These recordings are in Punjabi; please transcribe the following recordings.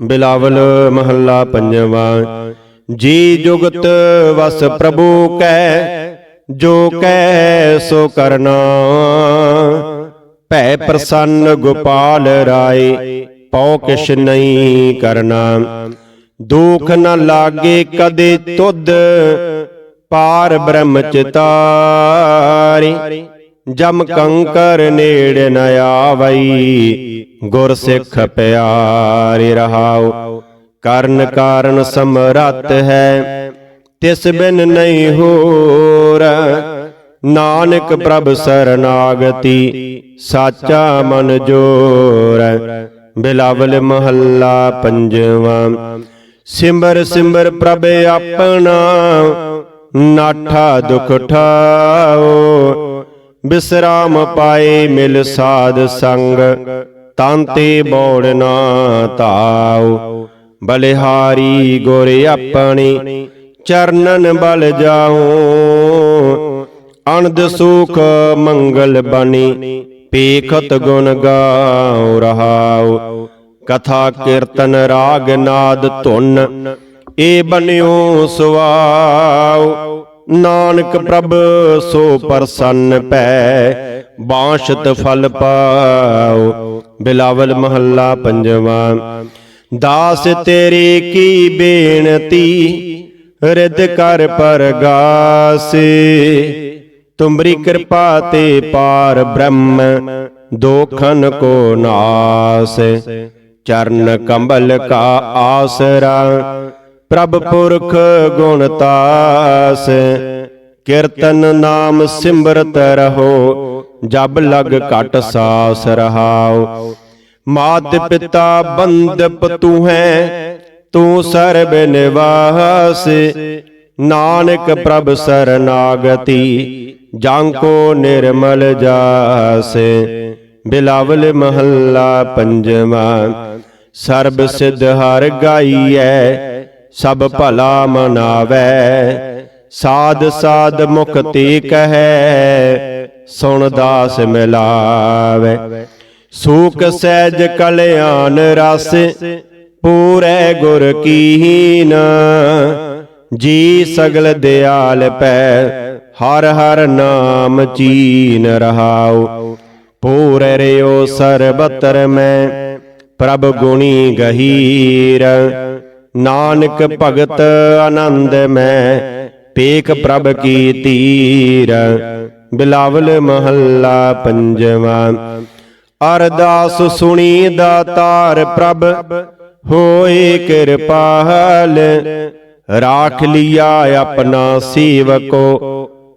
ਬਿਲਾਵਲ ਮਹੱਲਾ ਪੰਜਵਾਂ, ਜੀ ਜੁਗਤ ਵਸ ਪ੍ਰਭੂ ਕੈ, ਜੋ ਕੈ ਸੋ ਕਰਨਾ। ਭੈ ਪ੍ਰਸੰਨ ਗੋਪਾਲ ਰਾਏ, ਪਉ ਕਿਛ ਨਹੀਂ ਕਰਨਾ। ਦੁਖ ਨ ਲਾਗੇ ਕਦੇ ਤੁਧ, ਪਾਰ ਬ੍ਰਹਮ ਚਿਤਾਰੀ। ਜਮ ਕੰਕਰ ਨੇੜ ਨ ਆਵਈ। ਗੁਰ ਸਿੱਖ ਪਿਆਰੇ ਰਹਾਉ। ਕਰਨ ਕਾਰਨ ਸਮਰੱਥ ਹੈ। ਤਿਸ ਬਿਨ ਨਹੀਂ ਹੋਰ। ਨਾਨਕ ਪ੍ਰਭ ਸਰਨਾਗਤੀ, ਸਾਚਾ ਮਨ ਜੋਰ। ਬਿਲਾਵਲ ਮਹੱਲਾ ਪੰਜਵਾਂ। ਸਿਮਰ ਸਿਮਰ ਪ੍ਰਭ ਆਪਣਾ, ਨਾਠਾ ਦੁਖ ਠਾਓ। ਬਿਸਰਾਮ ਪਾਏ ਮਿਲ ਸਾਧ ਸੰਗ ਤਾਂਤੇ ਬੋੜ ਨਾ ਤਾਉ ਬਲਿਹਾਰੀ ਗੁਰ ਆਪਣੀ ਚਰਨਨ ਬਲ ਜਾਉ। ਅਨੰਦ ਸੁਖ ਮੰਗਲ ਬਣੀ ਪੇਖਤ ਗੁਣ ਗਾਉ ਰਹਾਉ। ਕਥਾ ਕੀਰਤਨ ਰਾਗ ਨਾਦ ਧੁਨ ਏ ਬਨਿਓ ਸੁਆਉ। ਨਾਨਕ ਪ੍ਰਭ, ਸੋ ਪ੍ਰਸੰਨ ਪੈ ਬਾਸ਼ਤ ਫਲ ਪਾਉ ਬਿਲਾਵਲ ਮਹੱਲਾ ਪੰਜਵਾਂ। ਦਾਸ ਤੇਰੀ ਕੀ ਬੇਨਤੀ ਰਿਦ ਕਰ ਪਰਗਾਸੇ। ਤੁਮਰੀ ਕਿਰਪਾ ਤੇ ਪਾਰ ਬ੍ਰਹਮ ਦੋਖਨ ਕੋ ਨਾਸ। ਚਰਨ ਕੰਬਲ ਕਾ ਆਸਰਾ ਪ੍ਰਭ ਪੁਰਖ ਗੁਣ ਤਾਸ, ਕੀਰਤਨ ਨਾਮ ਸਿਮਰਤ ਰਹੋ, ਜਬ ਲਗ ਘਟ ਸਾਸ ਰਹਾਉ। ਮਾਤ ਪਿਤਾ ਬੰਦਪ ਤੂੰ ਹੈ ਤੂੰ ਸਰਬ ਨਿਵਾਸ। ਨਾਨਕ ਪ੍ਰਭ ਸਰਨਾਗਤੀ, ਜਾਂ ਕੋ ਨਿਰਮਲ ਜਾਸ। ਬਿਲਾਵਲ ਮਹੱਲਾ ਪੰਜਵਾਂ, ਸਰਬ ਸਿਧ ਹਰ ਗਾਈਐ ਸਭ ਭਲਾ ਮਨਾਵੈ। ਸਾਧ ਸਾਧ ਮੁਖ ਮੁਕਤੀ ਕਹੈ, ਸੁਣ ਦਾਸ ਮਿਲਾਵੈ। ਸੂਕ ਸਹਿਜ ਕਲਿਆਣ ਰਸ ਪੂਰੇ ਗੁਰ ਕੀਨ ਜੀ ਸਗਲ ਦਿਆਲ ਪੈ, ਹਰ ਹਰ ਨਾਮ ਚੀਨ ਰਹਾਉ। ਪੂਰੇ ਰਿਓ ਸਰਬਤਰ ਮੈਂ, ਪ੍ਰਭ ਗੁਣੀ ਗਹੀਰ। ਨਾਨਕ ਭਗਤ ਆਨੰਦ ਮੈਂ ਪੇਖ ਪ੍ਰਭ ਕੀ ਤੀਰ। ਬਿਲਾਵਲ ਮਹੱਲਾ ਪੰਜਵਾਂ। ਅਰਦਾਸ ਸੁਣੀ ਦਾਤਾਰ ਪ੍ਰਭ ਹੋਏ ਕਿਰਪਾਲ। ਰਾਖ ਲਿਆ ਆਪਣਾ ਸੇਵਕੋ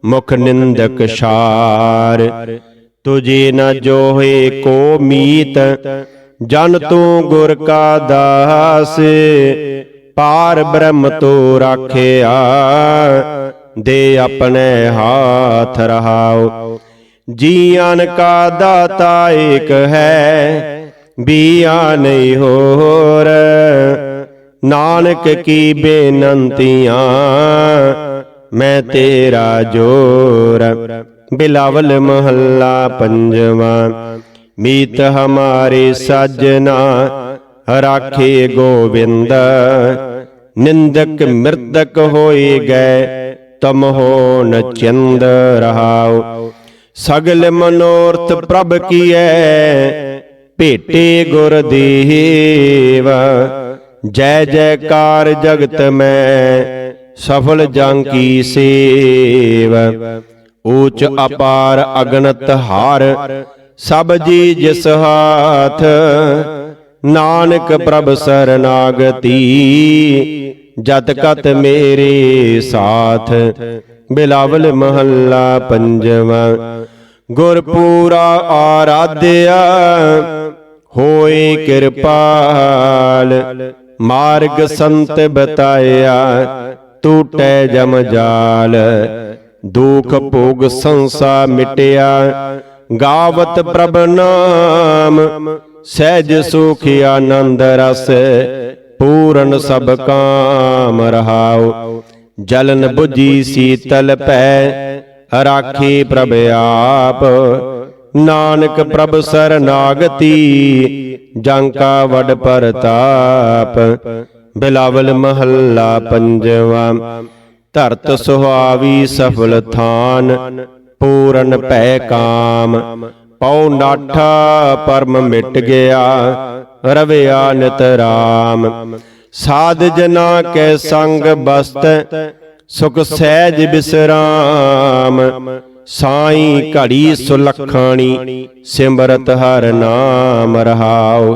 ਮੁਖ ਨਿੰਦਕ ਛਾਰ। ਤੁਝੇ ਨ ਜੋਹੇ ਕੋ ਮੀਤ। ਜਨ ਤੂੰ ਗੁਰ ਕਾ ਦਾਸ ਪਾਰ ਬ੍ਰਹਮ ਤੋ ਰਾਖਿਆ। ਦੇ ਆਪਣੇ ਹਾਥ ਰਹਾਉ ਜੀਆਨ ਕਾ ਦਾਤਾ ਏਕ ਹੈ ਬੀਆ ਨਹੀਂ ਹੋਰ। ਨਾਨਕ ਕੀ ਬੇਨੰਤੀਆਂ ਮੈਂ ਤੇਰਾ ਜੋਰ। ਬਿਲਾਵਲ ਮਹੱਲਾ ਪੰਜਵਾਂ। ਮੀਤ ਹਮਾਰੇ ਸਜਣਾ ਰਾਖੇ ਗੋਵਿੰਦ। ਨਿੰਦਕ ਮਿਰਦਕ ਹੋਏ ਗਏ ਤਮ ਹੋ ਰਹਾਉ। ਸਗਲ ਮਨੋਰਥ ਪ੍ਰਭ ਕੀਐ, ਭੇਟੇ ਗੁਰ ਦੇਵ। ਜੈ ਜੈਕਾਰ ਜਗਤ ਮੈਂ, ਸਫਲ ਜੰ ਕੀ ਸੇਵ। ਊਚ ਅਪਾਰ ਅਗਨਤ ਹਾਰ ਸਭ ਜੀ ਜਿਸ ਹਾਥ ਨਾਨਕ ਪ੍ਰਭ ਸਰਨਾਗਤੀ ਜਤ ਕਤ ਮੇਰੇ ਸਾਥ ਬਿਲਾਵਲ ਮਹੱਲਾ ਪੰਜਵਾਂ ਗੁਰ ਪੂਰਾ ਆਰਾਧਿਆ ਹੋਏ ਕਿਰਪਾਲ ਮਾਰਗ ਸੰਤ ਬਤਾਇਆ ਟੂਟੈ ਜਮ ਜਾਲ ਦੁਖ ਭੋਗ ਸੰਸਾ ਮਿਟਿਆ ਗਾਵਤ ਪ੍ਰਭ ਨਾਮ, ਸਹਿਜ ਸੁਖ ਆਨੰਦ ਰਸ, ਪੂਰਨ ਸਭ ਕਾਮ ਰਹਾਉ। ਜਲਨ 부ਜੀ ਸੀਤਲ ਪੈ, ਰਾਖੀ ਪ੍ਰਭ ਆਪ। ਨਾਨਕ ਪ੍ਰਭ ਸਰਨਾਗਤੀ, ਜੰ ਕਾ ਵਡ ਪਰਤਾਪ। ਬਿਲਾਵਲ ਮਹੱਲਾ ਪੰਜਵਾ, ਧਰਤ ਸੁਹਾਵੀ ਸਫਲ ਥਾਨ। ਪੂਰਨ ਭੈ ਕਾਮ ਪਉ ਨਾਠਾ ਪਰਮ ਮਿਟ ਗਿਆ ਰਵਿਆ ਨਿਤ ਰਾਮ। ਸਾਧ ਜਨਾ ਕੈ ਸੰਗ ਬਸਤ ਸੁਖ ਸਹਿਜ ਬਿਸਰਾਮ। ਸਾਈ ਘੜੀ ਸੁਲਖਾਣੀ ਸਿਮਰਤ ਹਰ ਨਾਮ ਰਹਾਉ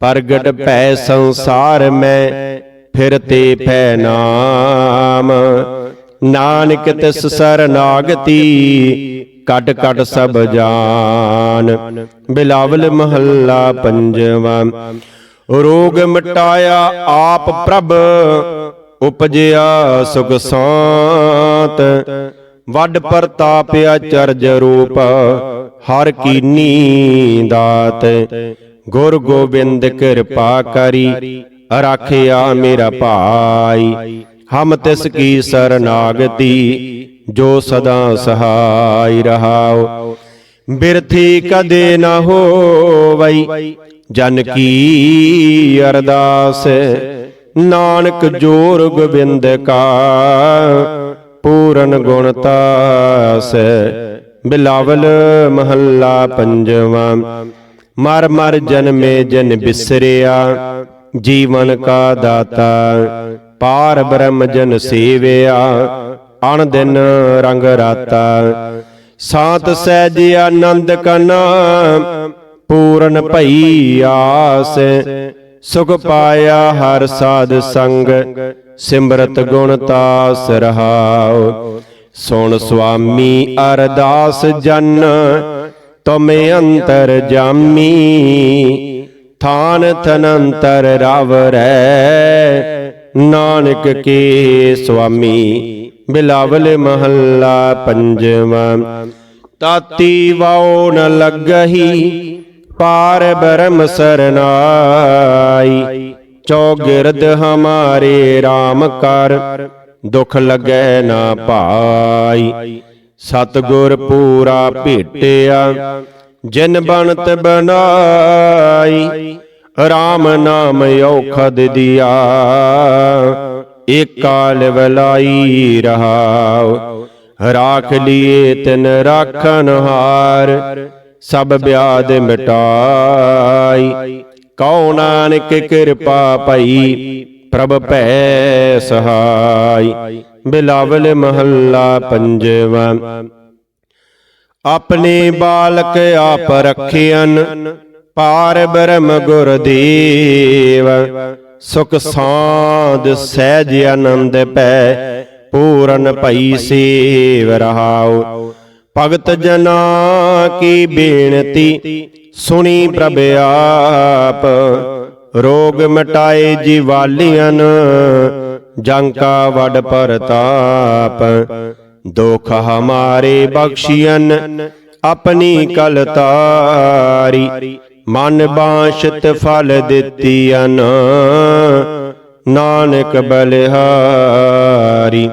ਪ੍ਰਗਟ ਭੈ ਸੰਸਾਰ ਮੈਂ ਫਿਰਤੇ ਭੈ ਨਾਮ। ਨਾਨਕ ਤਿਸ ਸਰਨਾਗਤੀ ਕਟ ਕਟ ਸਭ ਜਾਨ। ਬਿਲਾਵਲ ਮਹੱਲਾ ਪੰਜਵਾ, ਰੋਗ ਮਿਟਾਇਆ ਆਪ ਪ੍ਰਭ, ਉਪਜਿਆ ਸੁਖ ਸਾਤ। ਵੱਡ ਪ੍ਰਤਾਪ ਅਚਰਜ ਰੂਪ, ਹਰ ਕੀਨੀ ਦਾਤ ਗੁਰ ਗੋਬਿੰਦ ਕਿਰਪਾ ਕਰੀ, ਰਾਖਿਆ ਮੇਰਾ ਭਾਈ। ਹਮ ਤਿਸ ਕੀ ਸਰਨਾਗਤੀ ਜੋ ਸਦਾ ਸਹਾਈ ਰਹਾਉ ਬਿਰਥੀ ਕਦੇ ਨਾ ਹੋਵਈ। ਜਨ ਕੀ ਅਰਦਾਸ। ਨਾਨਕ ਜੋਰ ਗੋਬਿੰਦ ਕਾ। ਪੂਰਨ ਗੁਣ ਤਾਸ। ਬਿਲਾਵਲ ਮਹੱਲਾ ਪੰਜਵਾ। ਮਰ ਮਰ ਜਨਮੇ ਜਨ ਬਿਸਰਿਆ। ਜੀਵਨ ਕਾ ਦਾਤਾ। ਪਾਰ ਬ੍ਰਹਮ ਜਨ ਸੇਵਿਆ ਅਣ ਦਿਨ ਰੰਗ ਰਾਤਾ। ਸਾਤ ਸਹਿਜ ਆਨੰਦ ਕਨਾ ਪੂਰਨ ਭਈ ਆਸ। ਸੁਖ ਪਾਇਆ ਹਰ ਸਾਧ ਸੰਗ ਸਿਮਰਤ ਗੁਣ ਤਾਸ ਰਹਾਉ ਸੁਣ ਸੁਆਮੀ ਅਰਦਾਸ ਜਨ ਤੁਮੇ ਅੰਤਰ ਜਾਮੀ। ਥਾਨ ਥਨੰਤਰ ਰਵ ਰੈ ਨਾਨਕ ਕੇ ਸੁਆਮੀ, ਬਿਲਾਵਲ ਮਹੱਲਾ ਪੰਜਵਾ। ਤਾਤੀ ਵਾਉ ਨ ਲੱਗਹੀ, ਪਾਰ ਬਰਮ ਸਰਨਾਈ। ਚੌਗਿਰਦ ਹਮਾਰੇ RAM ਕਰ, ਦੁਖ ਲੱਗੈ ਨਾ ਭਾਈ ਸਤਗੁਰ ਪੂਰਾ ਭੇਟਿਆ, ਜਿਨ ਬਣਤ ਬਨਾਈ RAM ਨਾਮ ਔਖਦ ਦਿਆ। ਏਕਾਲ ਵਲਾਈ ਰਹਾਉ। ਰਾਖ ਲੀਏ ਤਿਨ ਰਾਖਨ ਹਾਰ। ਸਭ ਬਿਆਦ ਮਿਟਾਈ। ਕਉ ਨਾਨਕ ਕਿਰਪਾ ਭਈ, ਪ੍ਰਭ ਭੈ ਸਹਾਈ। ਬਿਲਾਵਲ ਮਹੱਲਾ ਪੰਜਵਾ। ਆਪਣੇ ਬਾਲਕ ਆਪ ਰਖਿਆਨ ਪਾਰ ਬ੍ਰਹਮ ਗੁਰਦੇਵ ਸੁਖ ਸਾਧ ਸਹਿਜ ਆਨੰਦ ਪੈ, ਪੂਰਨ ਭਈ ਸੇਵ ਰਹਾਉ। ਭਗਤ ਜਨਾ ਕੀ ਬੇਨਤੀ, ਸੁਣੀ ਪ੍ਰਭ ਆਪ। ਰੋਗ ਮਟਾਏ ਜੀਵਾਲੀਆਂ ਜੰਕਾ ਵਡ ਪਰਤਾਪ। ਦੁਖ ਹਮਾਰੇ ਬਖਸ਼ੀਨ ਆਪਣੀ ਕਲ ਤਾਰੀ ਮਨ ਬਾਸ਼ਤ ਫਲ ਦਿੱਤੀਆਂ ਨਾਨਕ ਬਲਿਹਾਰੀ।